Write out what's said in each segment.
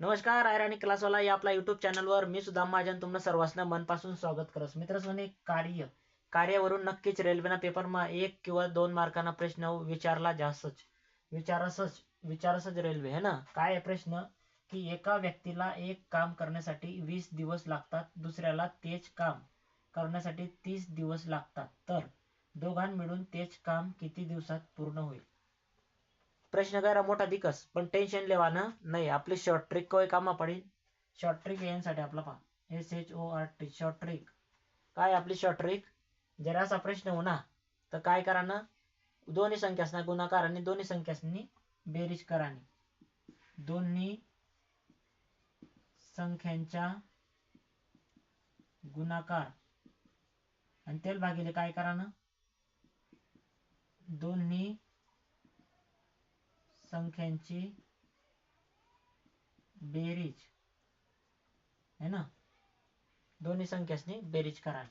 नमस्कार आयराणी क्लासवाला या आपल्या युट्यूब चॅनलवर मी सुद्धा महाजन तुम्हाला सर्वांना मनपासून स्वागत करस मित्र कार्य कार्यावरून नक्कीच रेल्वेना पेपरमा एक किंवा दोन मार्कांना प्रश्न विचारला जास्तच विचारसच विचारसच रेल्वे है ना? काय प्रश्न? की एका व्यक्तीला एक काम करण्यासाठी वीस दिवस लागतात दुसऱ्याला तेच काम करण्यासाठी तीस दिवस लागतात. तर दोघां मिळून तेच काम किती दिवसात पूर्ण होईल? प्रश्न करा मोठा दिकस पण टेन्शन लेवानं नाही. आपली शॉर्ट ट्रिक कोय कामा पडेल शॉर्ट ट्रिक यांसाठी आपला पहा. S H O R T short trick काय आपली शॉर्ट ट्रिक जर असा प्रश्न हो ना तर काय करा ना दोन्ही संख्यासना गुणाकार आणि दोन्ही संख्यासनी बेरीज करानी. दोन्ही संख्यांच्या गुणाकार. आणि तेल भागिले काय करा ना दोन्ही संख्यांची बेरीज. है ना? दोन्ही संख्यासनी बेरीज करा.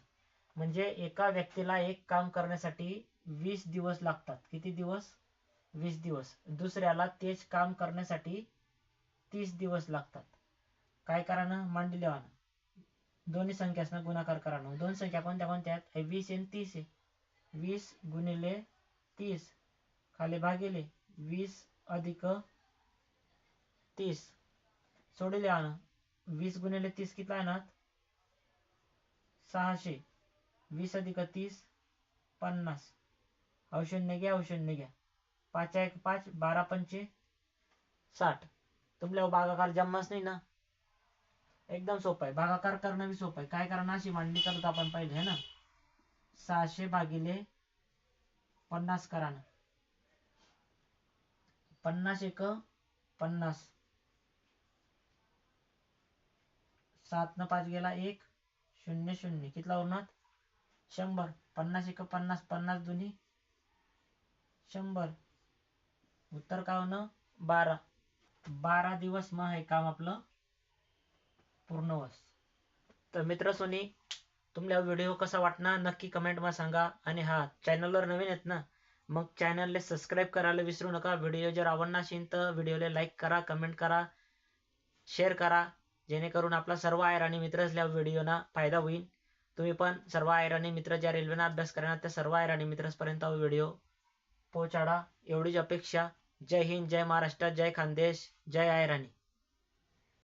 म्हणजे एका व्यक्तीला एक काम करण्यासाठी वीस दिवस लागतात. किती दिवस? वीस दिवस. दुसऱ्याला तेच काम करण्यासाठी तीस दिवस लागतात. काय करा ना मांडली दोन्ही संख्यासनं गुणाकार करा ना दोन संख्या कोणत्या कोणत्या आहेत? वीस आणि तीस आहे. वीस गुणिले तीस. खाली भागिले. वीस अधिक तीस. सोडले आण वीस गुणिले तीस किती येणार सहाशे. वीस अधिक तीस पन्नास. औषण्य घ्या औषण्य घ्या. पाच एक पाच बारा पंचे साठ. तुमल्या भागाकार जमच नाही ना? एकदम सोपं आहे. भागाकार करणं बी सोपं आहे. काय करणं? अशी मांडणी करत आपण पाहिजे ना? सहाशे भागिले पन्नास करा ना पन्नास एक पन्नास. सात न पाच गेला एक शून्य शून्य. कितला उरणार? शंभर. पन्नास एक पन्नास पन्नास दोन्ही. शंभर. उत्तर काय होणं? बारा. बारा दिवस मग हे काम आपलं. पूर्णवस तर मित्र सोनी तुम्हाला व्हिडिओ कसा वाटणार? नक्की कमेंट कमेंटमध्ये सांगा. आणि हा चॅनलवर नवीन आहेत ना मग चॅनलला सबस्क्राईब करायला विसरू नका. व्हिडिओ जर आवडला असेल तर व्हिडिओला लाईक करा कमेंट करा शेअर करा. जेणेकरून आपला सर्व आयराणी मित्र असल्या व्हिडिओना फायदा होईल. तुम्ही पण सर्व आयराणी मित्र ज्या रेल्वेना अभ्यास करणार त्या सर्व आयराणी मित्रपर्यंत व्हिडिओ पोहोचाडा. एवढीच अपेक्षा. जय हिंद जय महाराष्ट्र जय खानदेश जय आयराणी.